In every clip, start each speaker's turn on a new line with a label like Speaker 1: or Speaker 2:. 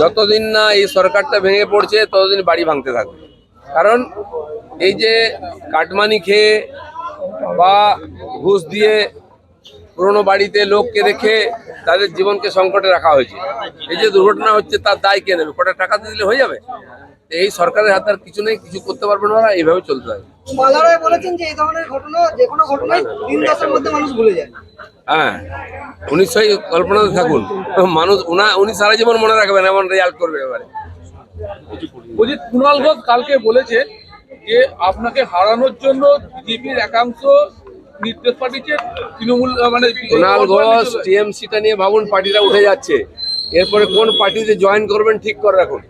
Speaker 1: যতদিন না এই সরকারটা ভেঙে পড়ছে, ততদিন বাড়ি ভাঙতে থাকবে। কারণ এই যে কাটমানি খেয়ে বা ঘুষ দিয়ে পুরোনো বাড়িতে লোককে রেখে তাদের জীবনকে সংকটে রাখা হয়েছে। এই যে দুর্ঘটনা হচ্ছে তার দায় কে নেবে? কটা টাকা দিলে হয়ে যাবে? এই সরকারের হাতে আর কিছু নেই কিছু করতে পারবে না ওরা এইভাবে চলতে হবে
Speaker 2: মালারায় বলেছেন যে এই ধরনের ঘটনা যে কোনো ঘটনাই তিন দশের মধ্যে মানুষ ভুলে যায়।
Speaker 1: হ্যাঁ উনি সেই কল্পনাতে থাকুন। মানুষ উনা উনি সারা জীবন মনে রাখবেন এমন রেজাল্ট করবে এবারে।
Speaker 3: বলছি কুণাল ঘোষ কালকে বলেছে যে আপনাকে হারানোর জন্য বিজেপির একাংশ নির্দেশ পাঠিয়েছে তৃণমূল মানে
Speaker 1: কুণাল ঘোষ টিএমসিটা নিয়ে ভাবুন পার্টিটা উঠে যাচ্ছে। এরপরে কোন পার্টিতে জয়েন করবেন ঠিক করে রাখুন।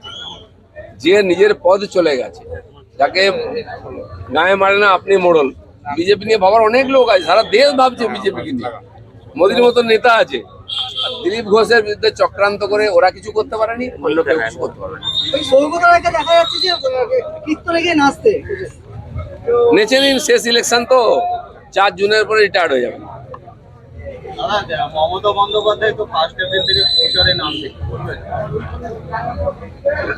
Speaker 1: যে নিজের পদ চলে গেছে। যাকে গায়ে মারে না আপনি মোড়ল। বিজেপি নিয়ে ভাবার অনেক লোক আছে সারা দেশ ভাবছে বিজেপিকে নিয়ে। মোদির মতন নেতা আছে। দিলীপ ঘোষের বিরুদ্ধে চক্রান্ত করে ওরা কিছু করতে পারেনি অন্য কেউ কিছু করতে পারে না
Speaker 2: ওই সৌগত রায়কে দেখা যাচ্ছে যে আহ, কীর্তনে গিয়ে নাচতে।
Speaker 1: নেচে নিন শেষ ইলেকশন তো। চার জুনের পরে রিটায়ার্ড হয়ে যাবে।
Speaker 4: মমতা বন্দ্যোপাধ্যায় তো ফার্স্ট এপ্রিল থেকে প্রচারে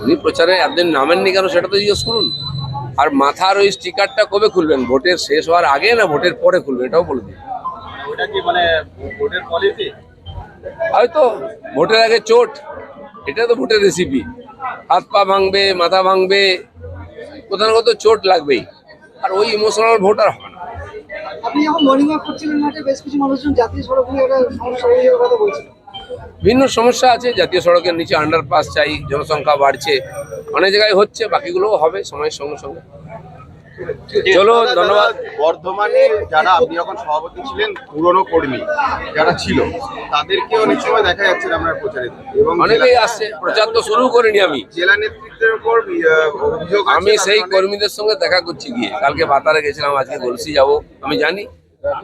Speaker 1: উনি প্রচারে একদিন নামেননি কেন সেটা তো জিজ্ঞেস করুন। আর মাথার ওই স্টিকারটা কবে খুলবেন? ভোটের শেষ হওয়ার আগে না ভোটের পরে খুলবেন? এটাও বলে দিন।
Speaker 4: ওটা কি মানে ভোটের পলিসি
Speaker 1: হয়তো ভোটের আগে চোট এটা তো ভোটের রেসিপি হাত পা ভাঙবে মাথা ভাঙবে কোথাও না কোথাও চোট লাগবেই। আর ওই ইমোশনাল ভোট আর হবে না।
Speaker 2: আপনি যখন মর্নিং ওয়াক করছিলেন মাঠে, বেশ কিছু মানুষজন জাতীয় সড়ক নিয়ে একটা সমস্যা কথা বলছেন
Speaker 1: ভিন্ন সমস্যা আছে, জাতীয় সড়কের নিচে আন্ডারপাস চাই, জনসংখ্যা বাড়ছে, অনেক জায়গায় হচ্ছে, বাকিগুলোও হবে সময়ের সঙ্গে সঙ্গে। চলো ধন্যবাদ।
Speaker 4: বর্ধমানে যারা আপনি যখন সভাপতি ছিলেন পুরনো কর্মী যারা ছিল তাদেরকে অনেক সময় দেখা যাচ্ছে আপনার প্রচারে এবং
Speaker 1: অনেকেই আসছে প্রচার তো শুরু করিনি আমি।
Speaker 4: জেলা নেতৃত্বের উপর
Speaker 1: আমি সেই কর্মীদের সঙ্গে দেখা করছি গিয়ে। কালকে বাতারে গেছিলাম আজকে গলসি যাব আমি জানি।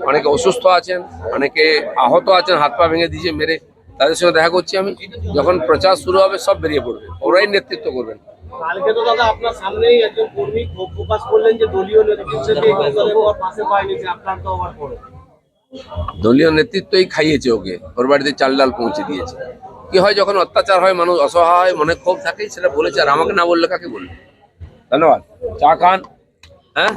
Speaker 1: অনেকে অসুস্থ আছেন অনেকে আহত আছেন হাত পা ভেঙে দিয়েছে মেরে তাদের সঙ্গে দেখা করছি আমি। যখন প্রচার শুরু হবে সব বেরিয়ে পড়বে। ওরাই নেতৃত্ব করবেন।
Speaker 5: কালকে তো দাদা আপনার সামনেই একজন কর্মী ক্ষোভ প্রকাশ করলেন যে দলীয় পাশে পায়নি যে আক্রান্ত হওয়ার পরে।
Speaker 1: দলীয় নেতৃত্বই খাইয়েছে ওকে ওর বাড়িতে চাল ডাল পৌঁছে দিয়েছে। কি হয় যখন অত্যাচার হয় মানুষ অসহায় মনে ক্ষোভ থাকে সেটা বলেছে আর আমাকে না বললে কাকে বলবে? ধন্যবাদ। চা খান হ্যাঁ?